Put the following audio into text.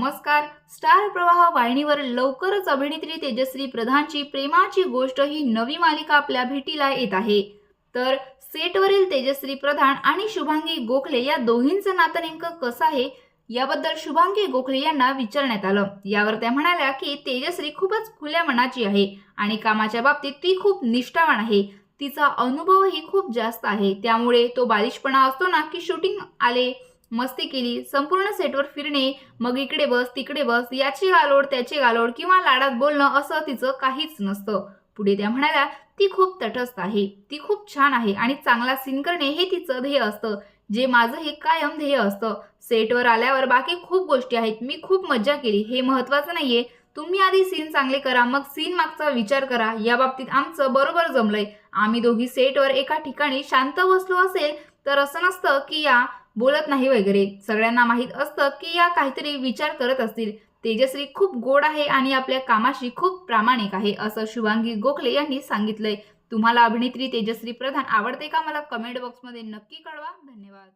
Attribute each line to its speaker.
Speaker 1: नमस्कार. स्टार प्रवाह वाहिनीवर लवकरच अभिनेत्री तेजश्री प्रधानची प्रेमाची गोष्ट ही नवी मालिका आपल्या भेटीला येत आहे. तर सेटवरील तेजश्री प्रधान आणि शुभांगी गोखले या दोघींचं नातं नेमकं कसं आहे? याबद्दल शुभांगी गोखले यांना विचारण्यात आलं. यावर त्या म्हणाल्या की तेजश्री खूपच खुल्या मनाची आहे आणि कामाच्या बाबतीत ती खूप निष्ठावान आहे. तिचा अनुभवही खूप जास्त आहे. त्यामुळे तो बालिशपणा असतो ना की शूटिंग आले मस्ती केली संपूर्ण सेटवर फिरणे मग इकडे बस तिकडे बस याची गालोड त्याची गालोड किंवा लाडात बोलणं असं तिचं काहीच नसतं. पुढे त्या म्हणाल्या ती खूप तटस्थ आहे ती खूप छान आहे आणि चांगला सीन करणे हे तिचं ध्येय असतं. जे माझं हे कायम ध्येय असतं. सेटवर आल्यावर बाकी खूप गोष्टी आहेत मी खूप मज्जा केली हे महत्वाचं नाहीये. तुम्ही आधी सीन चांगले करा मग सीन मागचा विचार करा. या बाबतीत आमचं बरोबर जमलंय. आम्ही दोघी सेटवर एका ठिकाणी शांत बसलो असेल तर असं नसतं की या बोलत नाही वगैरे. सगळ्यांना माहीत असतं की या काहीतरी विचार करत असतील. तेजश्री खूप गोड आहे आणि आपल्या कामाशी खूप प्रामाणिक आहे असं शुभांगी गोखले यांनी सांगितलंय. तुम्हाला अभिनेत्री तेजश्री प्रधान आवडते का? मला कमेंट बॉक्समध्ये नक्की कळवा. धन्यवाद.